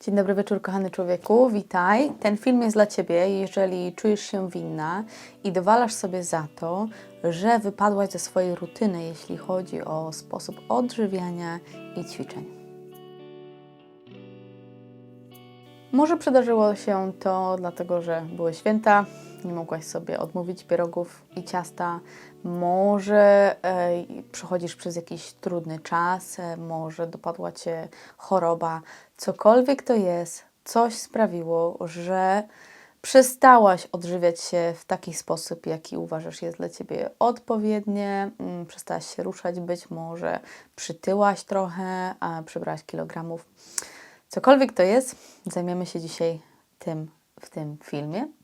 Dzień dobry wieczór, kochany człowieku. Witaj. Ten film jest dla Ciebie, jeżeli czujesz się winna i dowalasz sobie za to, że wypadłaś ze swojej rutyny, jeśli chodzi o sposób odżywiania i ćwiczeń. Może przydarzyło się to dlatego, że były święta, nie mogłaś sobie odmówić pierogów i ciasta. Może e, przechodzisz przez jakiś trudny czas, e, może dopadła cię choroba. Cokolwiek to jest, coś sprawiło, że przestałaś odżywiać się w taki sposób, jaki uważasz jest dla ciebie odpowiednie, mm, przestałaś się ruszać, być może przytyłaś trochę, a przybrałaś kilogramów. Cokolwiek to jest, zajmiemy się dzisiaj tym w tym filmie.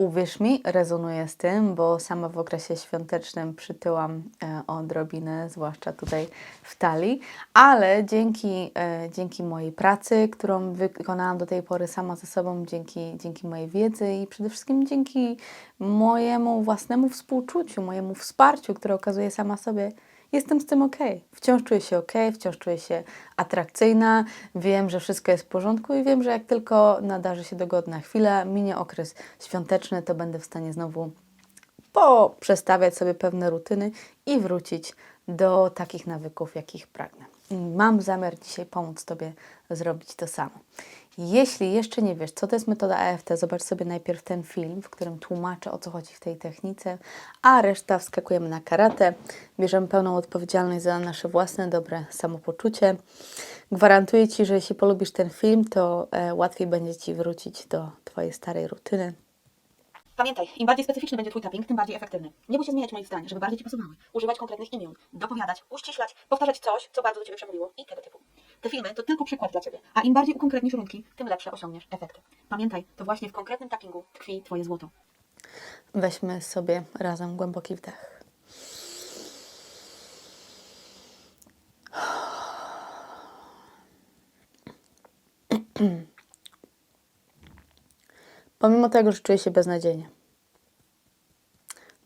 Uwierz mi, rezonuję z tym, bo sama w okresie świątecznym przytyłam e, odrobinę, zwłaszcza tutaj w talii, ale dzięki, e, dzięki mojej pracy, którą wykonałam do tej pory sama ze sobą, dzięki, dzięki mojej wiedzy i przede wszystkim dzięki mojemu własnemu współczuciu, mojemu wsparciu, które okazuję sama sobie, jestem z tym ok. Wciąż czuję się ok, wciąż czuję się atrakcyjna, wiem, że wszystko jest w porządku i wiem, że jak tylko nadarzy się dogodna chwila, minie okres świąteczny, to będę w stanie znowu poprzestawiać sobie pewne rutyny i wrócić do takich nawyków, jakich pragnę. Mam zamiar dzisiaj pomóc Tobie zrobić to samo. Jeśli jeszcze nie wiesz, co to jest metoda EFT, zobacz sobie najpierw ten film, w którym tłumaczę o co chodzi w tej technice, a reszta wskakujemy na karate. Bierzemy pełną odpowiedzialność za nasze własne dobre samopoczucie. Gwarantuję Ci, że jeśli polubisz ten film, to e, łatwiej będzie Ci wrócić do Twojej starej rutyny. Pamiętaj, im bardziej specyficzny będzie Twój tapping, tym bardziej efektywny. Nie musisz zmieniać moich zdań, żeby bardziej Ci pasowały. Używać konkretnych imion, dopowiadać, uściślać, powtarzać coś, co bardzo do Ciebie przemówiło i tego typu. Te filmy to tylko przykład dla Ciebie, a im bardziej ukonkretnisz rundki, tym lepsze osiągniesz efekty. Pamiętaj, to właśnie w konkretnym tappingu tkwi Twoje złoto. Weźmy sobie razem głęboki wdech. Pomimo tego, że czuję się beznadziejnie,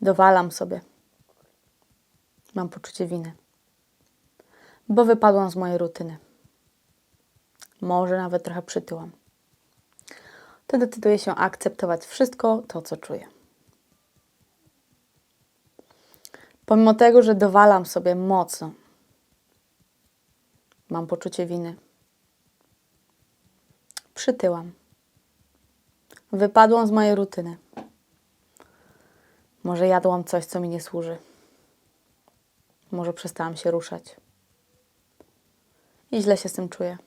dowalam sobie. Mam poczucie winy, bo wypadłam z mojej rutyny. Może nawet trochę przytyłam. To decyduję się akceptować wszystko to, co czuję. Pomimo tego, że dowalam sobie mocno, mam poczucie winy. Przytyłam. Wypadłam z mojej rutyny. Może jadłam coś, co mi nie służy. Może przestałam się ruszać. I źle się z tym czuję.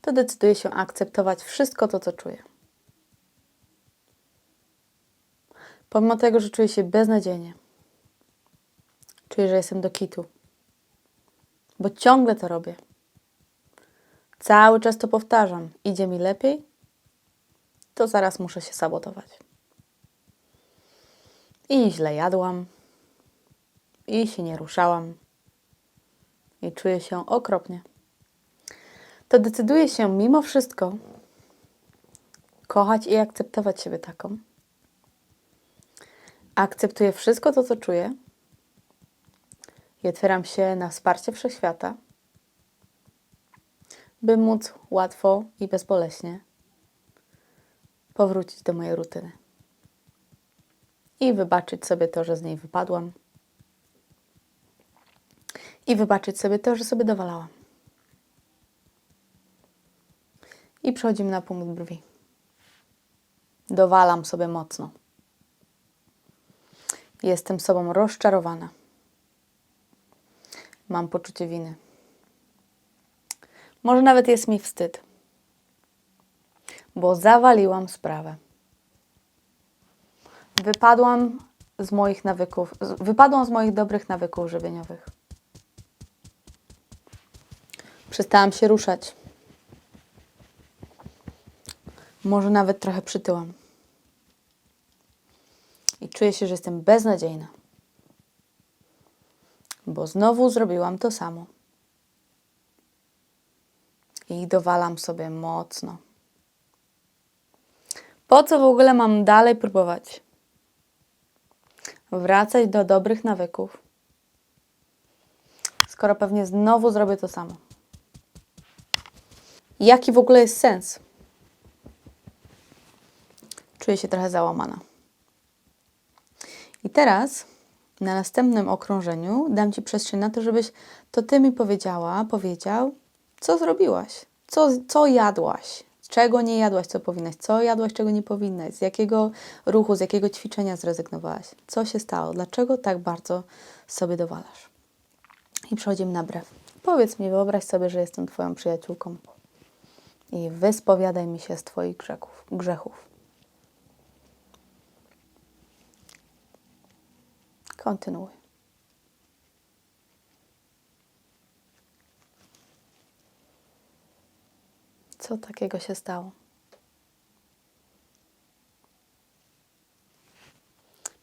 To decyduję się akceptować wszystko to, co czuję. Pomimo tego, że czuję się beznadziejnie, czuję, że jestem do kitu, bo ciągle to robię. Cały czas to powtarzam. Idzie mi lepiej, to zaraz muszę się sabotować. I źle jadłam, i się nie ruszałam, i czuję się okropnie. To decyduję się mimo wszystko kochać i akceptować siebie taką. Akceptuję wszystko to, co czuję i otwieram się na wsparcie wszechświata, by móc łatwo i bezboleśnie powrócić do mojej rutyny i wybaczyć sobie to, że z niej wypadłam i wybaczyć sobie to, że sobie dowalałam. I przechodzimy na punkt brwi. Dowalam sobie mocno. Jestem sobą rozczarowana. Mam poczucie winy. Może nawet jest mi wstyd, bo zawaliłam sprawę. Wypadłam z moich nawyków, wypadłam z moich dobrych nawyków żywieniowych. Przestałam się ruszać. Może nawet trochę przytyłam. I czuję się, że jestem beznadziejna. Bo znowu zrobiłam to samo. I dowalam sobie mocno. Po co w ogóle mam dalej próbować? Wracać do dobrych nawyków, skoro pewnie znowu zrobię to samo. Jaki w ogóle jest sens? Czuję się trochę załamana. I teraz na następnym okrążeniu dam Ci przestrzeń na to, żebyś to Ty mi powiedziała, powiedział, co zrobiłaś, co, co jadłaś, czego nie jadłaś, co powinnaś, co jadłaś, czego nie powinnaś, z jakiego ruchu, z jakiego ćwiczenia zrezygnowałaś, co się stało, dlaczego tak bardzo sobie dowalasz. I przechodzimy na brew. Powiedz mi, wyobraź sobie, że jestem Twoją przyjaciółką i wyspowiadaj mi się z Twoich grzechów. grzechów. Kontynuuj. Co takiego się stało?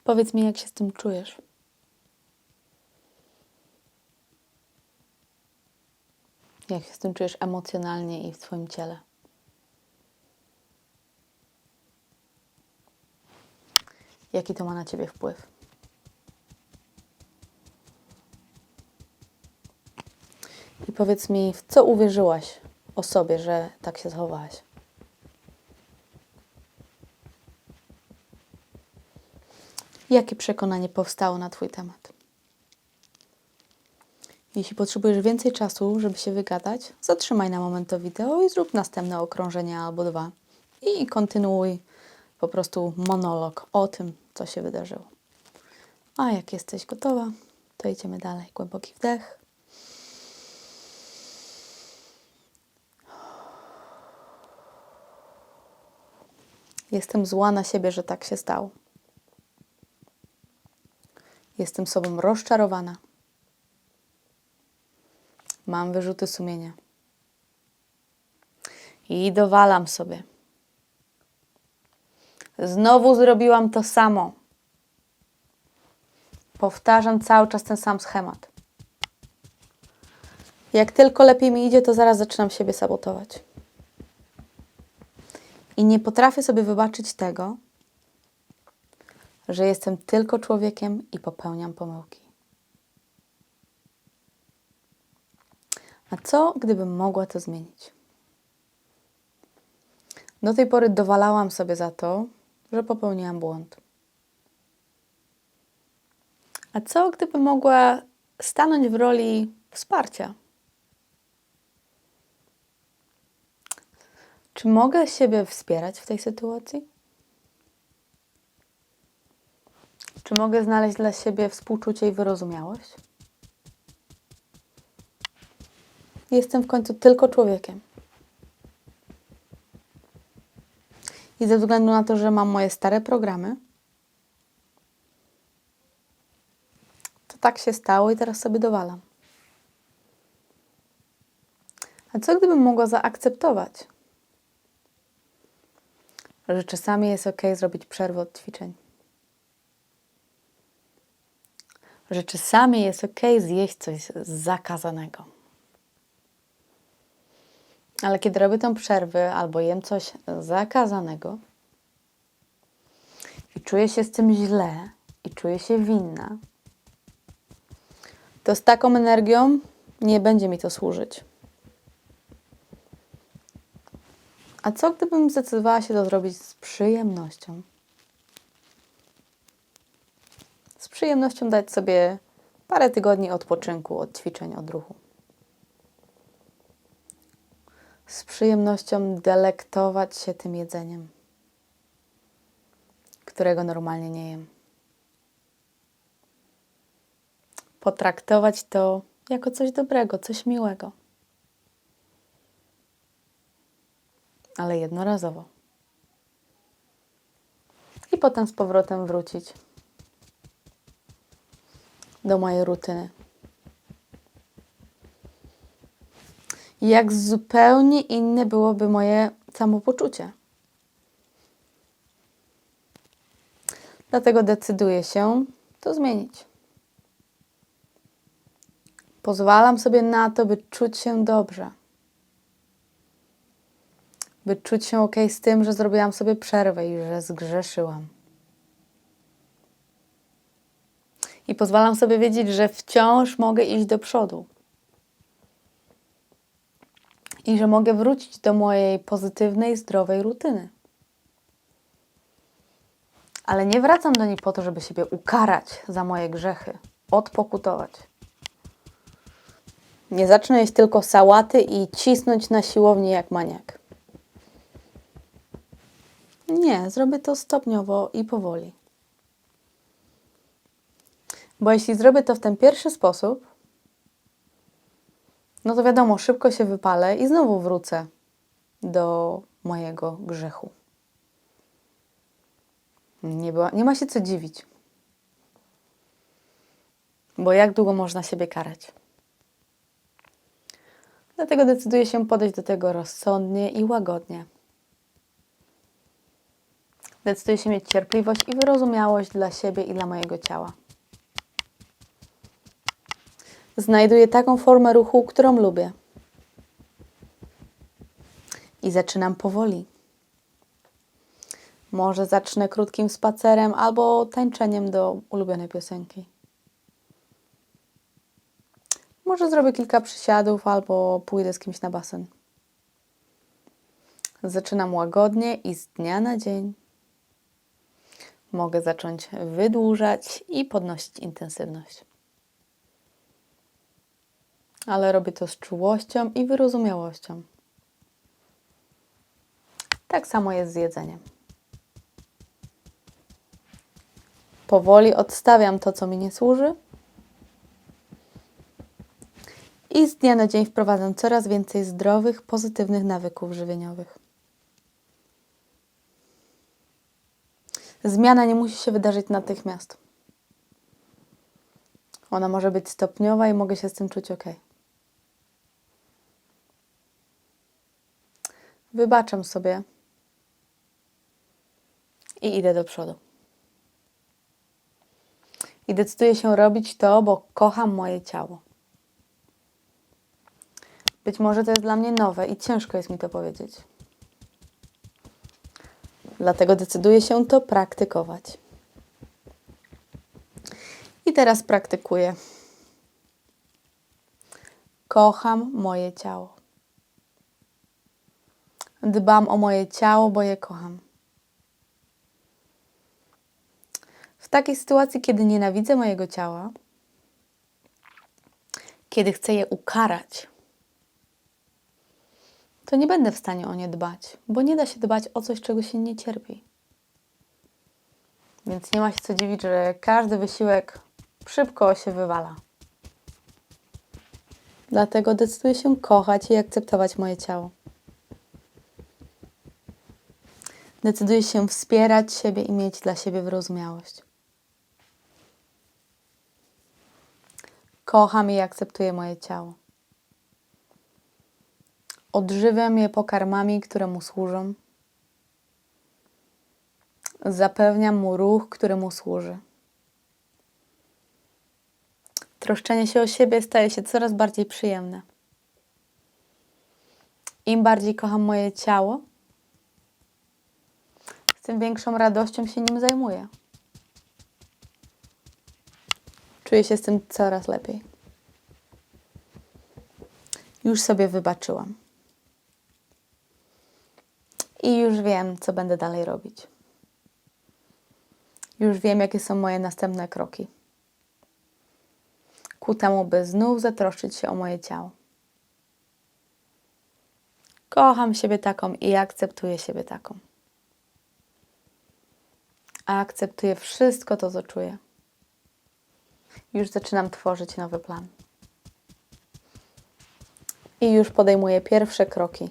Powiedz mi, jak się z tym czujesz. Jak się z tym czujesz emocjonalnie i w Twoim ciele? Jaki to ma na Ciebie wpływ? I powiedz mi, w co uwierzyłaś o sobie, że tak się zachowałaś? Jakie przekonanie powstało na Twój temat? Jeśli potrzebujesz więcej czasu, żeby się wygadać, zatrzymaj na moment to wideo i zrób następne okrążenie albo dwa. I kontynuuj po prostu monolog o tym, co się wydarzyło. A jak jesteś gotowa, to idziemy dalej. Głęboki wdech. Jestem zła na siebie, że tak się stało. Jestem sobą rozczarowana. Mam wyrzuty sumienia. I dowalam sobie. Znowu zrobiłam to samo. Powtarzam cały czas ten sam schemat. Jak tylko lepiej mi idzie, to zaraz zaczynam siebie sabotować. I nie potrafię sobie wybaczyć tego, że jestem tylko człowiekiem i popełniam pomyłki. A co, gdybym mogła to zmienić? Do tej pory dowalałam sobie za to, że popełniłam błąd. A co, gdybym mogła stanąć w roli wsparcia? Czy mogę siebie wspierać w tej sytuacji? Czy mogę znaleźć dla siebie współczucie i wyrozumiałość? Jestem w końcu tylko człowiekiem. I ze względu na to, że mam moje stare programy, to tak się stało i teraz sobie dowalam. A co gdybym mogła zaakceptować, że czasami jest ok zrobić przerwę od ćwiczeń? Że czasami jest ok zjeść coś zakazanego. Ale kiedy robię tę przerwę albo jem coś zakazanego i czuję się z tym źle i czuję się winna, to z taką energią nie będzie mi to służyć. A co gdybym zdecydowała się to zrobić z przyjemnością? Z przyjemnością dać sobie parę tygodni odpoczynku od ćwiczeń, od ruchu. z przyjemnością delektować się tym jedzeniem, którego normalnie nie jem. Potraktować to jako coś dobrego, coś miłego. Ale jednorazowo. I potem z powrotem wrócić do mojej rutyny. jak zupełnie inne byłoby moje samopoczucie. Dlatego decyduję się to zmienić. Pozwalam sobie na to, by czuć się dobrze. By czuć się ok z tym, że zrobiłam sobie przerwę i że zgrzeszyłam. I pozwalam sobie wiedzieć, że wciąż mogę iść do przodu. I że mogę wrócić do mojej pozytywnej, zdrowej rutyny. Ale nie wracam do niej po to, żeby siebie ukarać za moje grzechy, odpokutować. Nie zacznę jeść tylko sałaty i cisnąć na siłowni jak maniak. Nie, zrobię to stopniowo i powoli. Bo jeśli zrobię to w ten pierwszy sposób, no to wiadomo, szybko się wypalę i znowu wrócę do mojego grzechu. Nie, była, nie ma się co dziwić. Bo jak długo można siebie karać? Dlatego decyduję się podejść do tego rozsądnie i łagodnie. Decyduję się mieć cierpliwość i wyrozumiałość dla siebie i dla mojego ciała. Znajduję taką formę ruchu, którą lubię. I zaczynam powoli. Może zacznę krótkim spacerem albo tańczeniem do ulubionej piosenki. Może zrobię kilka przysiadów albo pójdę z kimś na basen. Zaczynam łagodnie i z dnia na dzień mogę zacząć wydłużać i podnosić intensywność. Ale robię to z czułością i wyrozumiałością. Tak samo jest z jedzeniem. Powoli odstawiam to, co mi nie służy, i z dnia na dzień wprowadzam coraz więcej zdrowych, pozytywnych nawyków żywieniowych. Zmiana nie musi się wydarzyć natychmiast. Ona może być stopniowa i mogę się z tym czuć ok. Wybaczam sobie i idę do przodu. I decyduję się robić to, bo kocham moje ciało. Być może to jest dla mnie nowe i ciężko jest mi to powiedzieć. Dlatego decyduję się to praktykować. I teraz praktykuję. Kocham moje ciało. Dbam o moje ciało, bo je kocham. W takiej sytuacji, kiedy nienawidzę mojego ciała, kiedy chcę je ukarać, to nie będę w stanie o nie dbać, bo nie da się dbać o coś, czego się nie cierpi. Więc nie ma się co dziwić, że każdy wysiłek szybko się wywala. Dlatego decyduję się kochać i akceptować moje ciało. Decyduję się wspierać siebie i mieć dla siebie wyrozumiałość. Kocham i akceptuję moje ciało. Odżywiam je pokarmami, które mu służą. Zapewniam mu ruch, który mu służy. Troszczenie się o siebie staje się coraz bardziej przyjemne. Im bardziej kocham moje ciało, tym większą radością się nim zajmuję. Czuję się z tym coraz lepiej. Już sobie wybaczyłam. I już wiem, co będę dalej robić. Już wiem, jakie są moje następne kroki. Ku temu, by znów zatroszczyć się o moje ciało. Kocham siebie taką i akceptuję siebie taką. A akceptuję wszystko to, co czuję. Już zaczynam tworzyć nowy plan. I już podejmuję pierwsze kroki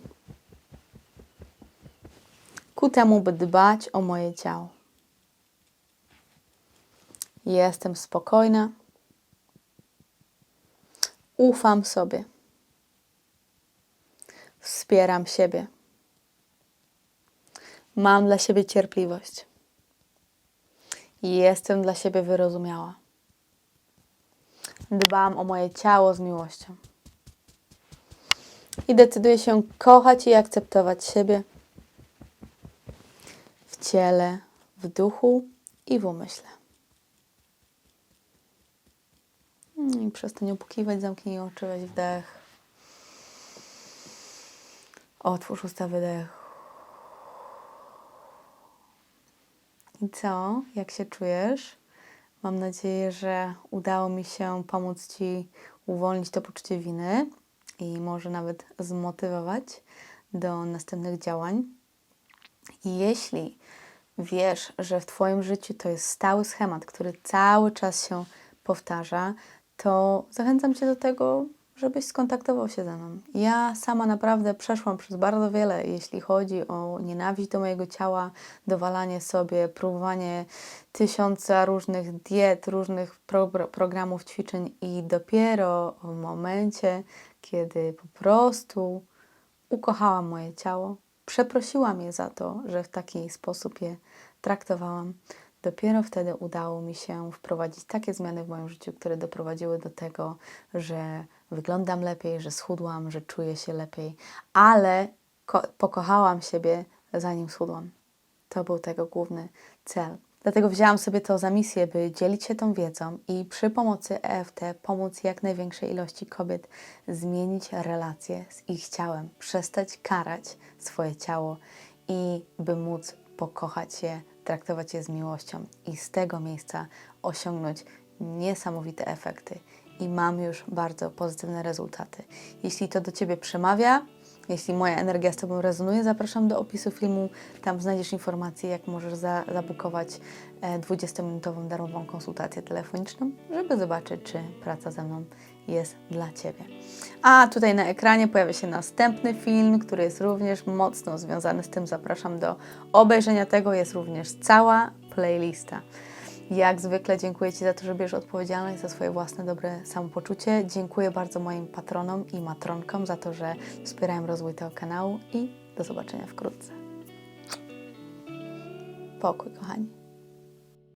ku temu, by dbać o moje ciało. Jestem spokojna. Ufam sobie. Wspieram siebie. Mam dla siebie cierpliwość. Jestem dla siebie wyrozumiała. Dbam o moje ciało z miłością. I decyduję się kochać i akceptować siebie ciele, w duchu i w umyśle. I przestań opukiwać, zamknij oczy, weź wdech. Otwórz usta, wydech. I co? Jak się czujesz? Mam nadzieję, że udało mi się pomóc Ci uwolnić to poczucie winy i może nawet zmotywować do następnych działań. I jeśli wiesz, że w Twoim życiu to jest stały schemat, który cały czas się powtarza, to zachęcam Cię do tego, żebyś skontaktował się ze mną. Ja sama naprawdę przeszłam przez bardzo wiele, jeśli chodzi o nienawiść do mojego ciała, dowalanie sobie, próbowanie tysiąca różnych diet, różnych pro programów ćwiczeń i dopiero w momencie, kiedy po prostu ukochałam moje ciało, przeprosiłam je za to, że w taki sposób je traktowałam. Dopiero wtedy udało mi się wprowadzić takie zmiany w moim życiu, które doprowadziły do tego, że wyglądam lepiej, że schudłam, że czuję się lepiej, ale ko- pokochałam siebie zanim schudłam. To był tego główny cel. Dlatego wzięłam sobie to za misję, by dzielić się tą wiedzą i przy pomocy EFT pomóc jak największej ilości kobiet zmienić relacje z ich ciałem, przestać karać swoje ciało i by móc pokochać je, traktować je z miłością i z tego miejsca osiągnąć niesamowite efekty. I mam już bardzo pozytywne rezultaty. Jeśli to do Ciebie przemawia, jeśli moja energia z Tobą rezonuje, zapraszam do opisu filmu. Tam znajdziesz informacje, jak możesz za, zabukować e, 20-minutową darmową konsultację telefoniczną, żeby zobaczyć, czy praca ze mną jest dla Ciebie. A tutaj na ekranie pojawia się następny film, który jest również mocno związany z tym. Zapraszam do obejrzenia tego. Jest również cała playlista. Jak zwykle dziękuję Ci za to, że bierzesz odpowiedzialność za swoje własne dobre samopoczucie. Dziękuję bardzo moim patronom i matronkom za to, że wspierają rozwój tego kanału i do zobaczenia wkrótce. Pokój, kochani.